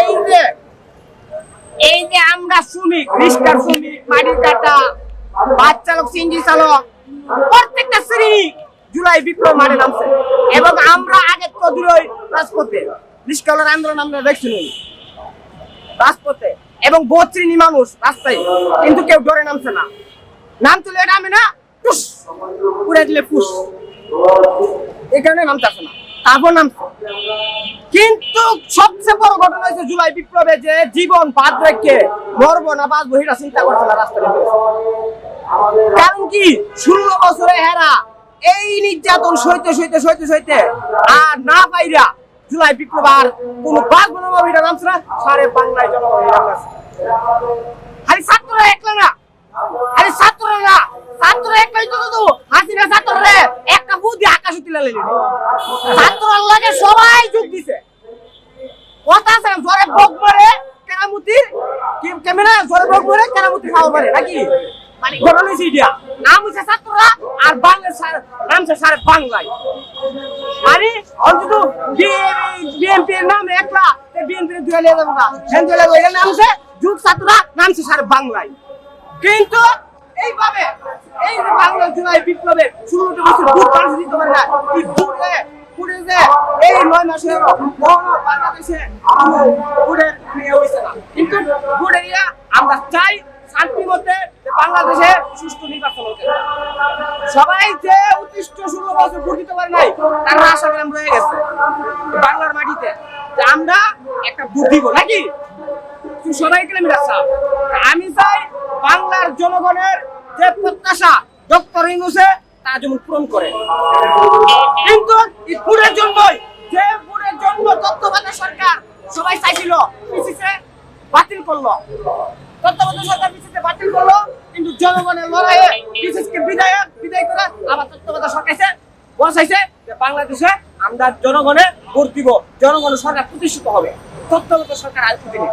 এই- যে, এই যে আমরা শ্রমিক শ্রমিক কাটা চালক, প্রত্যেকটা শ্রেণি জুলাই নামছে। এবং আমরা আগে কদুরই রাজপথে আন্দোলন আমরা রাজপথে। এবং বহুত শ্রেণি মানুষ রাস্তায়, কিন্তু কেউ ডরে নামছে না। নাম তুলে এটা আমি না, টুস উড়ে দিলে পুষ এই কারণে নামতে আসে না। তারপর নামছে কিন্তু সবচেয়ে বড় ঘটনা হয়েছে জুলাই বিপ্লবে যে জীবন বাদ রেখে মরবো না, বাঁচবো এটা চিন্তা করছে না গেছে। কারণ কি? ষোলো বছরে হেরা, এই নির্যাতন সইতে সইতে সইতে সইতে আর না পাইরা জুলাই বিপ্লব আর কোন বাঁচবো না সারে বাংলায় জনগণ এটা নামছে খালি ছাত্ররা একলা না আরে ছাত্ররা না ছাত্র একলাই তো তো হাসিনা ছাত্ররে একটা বুদ্ধি আকাশে তুলে লেলি ছাত্ররা লাগে সবাই যোগ দিছে। কথা আছে না, জোরে মারে কেরামতি ক্যামেরা জোরে বক মারে কেরামতি খাওয়া মারে নাকি? মানে ঘটনা হয়েছে এটা নাম হচ্ছে ছাত্ররা আর বাংলা সার- নাম হচ্ছে সারে বাংলায়। মানে অন্তত নাম একলা বিএনপির দুয়া লিয়ে যাব না। হেন দুয়া এর নাম যুগ ছাত্ররা নাম হচ্ছে সারে বাংলায়। কিন্তু এইভাবে এই যে বাংলা জুলাই বিপ্লবের ষোলোটা বছর পাল্টে দিতে পারে না, এই ভোটে ভোটে যে এই নয় মহান বাংলাদেশে ভোটের নিয়ে হয়েছে না। কিন্তু ভোটে ইয়া আমরা চাই শান্তি মধ্যে বাংলাদেশে সুষ্ঠু নির্বাচন হতে সবাই যে উৎকৃষ্ট ষোলো বছর ভোট দিতে পারে নাই, তার আশা গ্রাম রয়ে গেছে। বাংলার মাটিতে আমরা একটা ভোট দিব নাকি? তুই সবাইকে আমি আমি চাই বাংলার জনগণের যে প্রত্যাশা ডক্টর ইনুসে তা যেমন পূরণ করে। কিন্তু এই পুরের জন্যই, যে পুরের জন্য তত্ত্বাবধায়ক সরকার সবাই চাইছিল পিসিসে বাতিল করল। তত্ত্বাবধায়ক সরকার পিসিসে বাতিল করল, কিন্তু জনগণের লড়াইয়ে পিসিসকে বিদায় বিদায় করে আবার তত্ত্বাবধায়ক সরকার বসাইছে যে বাংলাদেশে আমরা জনগণের ভোট দিব, জনগণের সরকার প্রতিষ্ঠিত হবে। তত্ত্বাবধায়ক সরকার আসবে দিনে।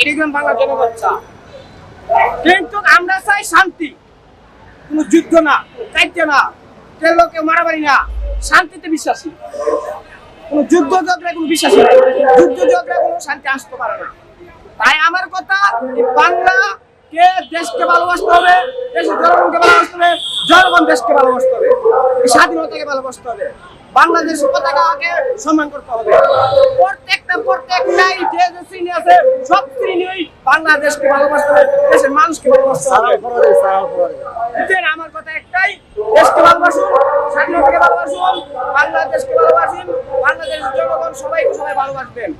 এটি বাংলার জনগণ চা কিন্তু আমরা চাই শান্তি। কোনো যুদ্ধ না চাইতে না কেউ লোকে মারামারি না শান্তিতে বিশ্বাসী। কোনো যুদ্ধ ঝগড়ায় কোনো বিশ্বাসী নাই। যুদ্ধ ঝগড়ায় কোনো শান্তি আসতে পারে না। তাই আমার কথা বাংলা কে দেশকে ভালোবাসতে হবে দেশের জনগণকে ভালোবাসতে হবে জনগণ দেশকে ভালোবাসতে হবে স্বাধীনতাকে ভালোবাসতে হবে বাংলাদেশের পতাকাকে সম্মান করতে হবে। প্রত্যেকটা প্রত্যেকটাই যে যে শ্রেণি আছে সব শ্রেণি বাংলাদেশকে ভালোবাসতে হবে দেশের মানুষকে ভালোবাসতে হবে বুঝছেন? আমার কথা একটাই দেশকে ভালোবাসুন স্বাধীনতাকে ভালোবাসুন বাংলাদেশকে ভালোবাসুন বাংলাদেশের জনগণ সবাই সবাই ভালোবাসবেন।